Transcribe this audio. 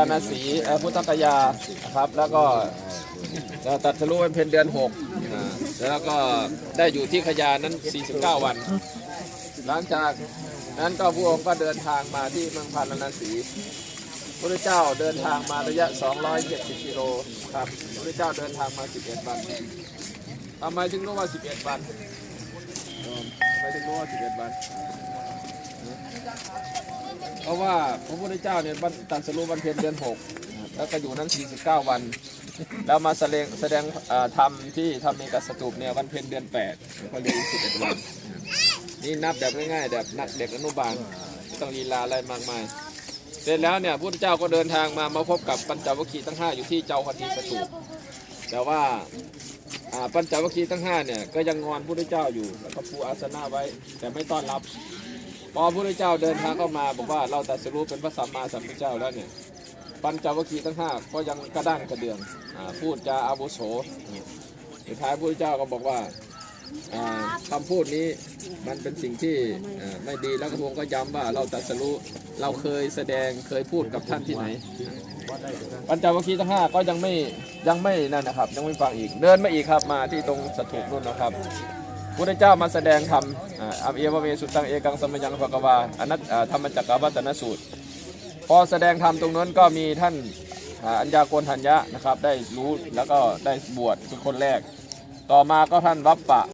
านาสีพุทธกยานะครับ แล้วก็จะตัดทะลุเป็นเพนเดือน6อ่าแล้วก็ได้อยู่ที่ขยานั้น 49 วัน หลังจากนั้นก็พระองค์ก็เดินทางมาที่เมืองพาราณสีพระเจ้าเดินทางมาระยะ 270 กิโลครับพระเจ้าเดินทางมา 11 วันทำไมถึงรู้ว่า 11 วันทำไมถึงรู้ว่า 11 วัน ราะว่าพระพุทธเจ้าเนี่ยบันตรัสรู้วันเพ็ญเดือน6แล้วก็อยู่นั้น 49 วัน แล้วมาแสดงแสดงธรรมที่ทำในกัสตูปเนี่ยวันเพ็ญเดือน8ก็เลย11 วัน นี่นับแบบง่ายๆแบบนักเด็กอนุบาลไม่ต้องลีลาอะไรมากมายเสร็จแล้วเนี่ยพระพุทธเจ้าก็เดินทางมามาพบกับปัญจวัคคีย์ทั้ง 5 อยู่ที่เจ้าคันธีสตูปแต่ว่าปัญจวัคคีย์ทั้ง5เนี่ยก็ยังงอนพระพุทธเจ้าอยู่แล้วก็ปูอาสนะไว้แต่ไม่ต้อนรับ พอพระพุทธเจ้าเดินทางเข้ามาบอกว่าเราแตรัสรู้เป็นพระสัมมาสัมพุทธเจ้าแล้วเนี่ยปัญจวัคคีย์ทั้งห้าก็ยังกระด้างกระเดืองอพูดจาอาวุโสสุดท้ายพระพุทธเจ้าก็บอกว่าอ่าคำพูดนี้มันเป็นสิ่งที่ไม่ดีแล้วพระองค์ก็ย้ำว่าเราตรัสรู้เราเคยแสดงเคยพูดกับท่านที่ไหน ปัญจวัคคีย์ทั้งห้าก็ยังไม่ยังไม่นั่นนะครับยังไม่ฟังอีกเดินมาอีกครับมาที่ตรงสถูปนู่นนะครับ พุทธเจ้ามาแสดงธรรมอัมเอวเมสุตังเอกังสมยังภกวาอนัตธรรมจักรวัตนสูตร พอแสดงธรรมตรงนั้นก็มีท่านอัญญาโกณทัญญะนะครับได้รู้แล้วก็ได้บวชเป็นคนแรก ต่อมาก็ท่านวัปปะ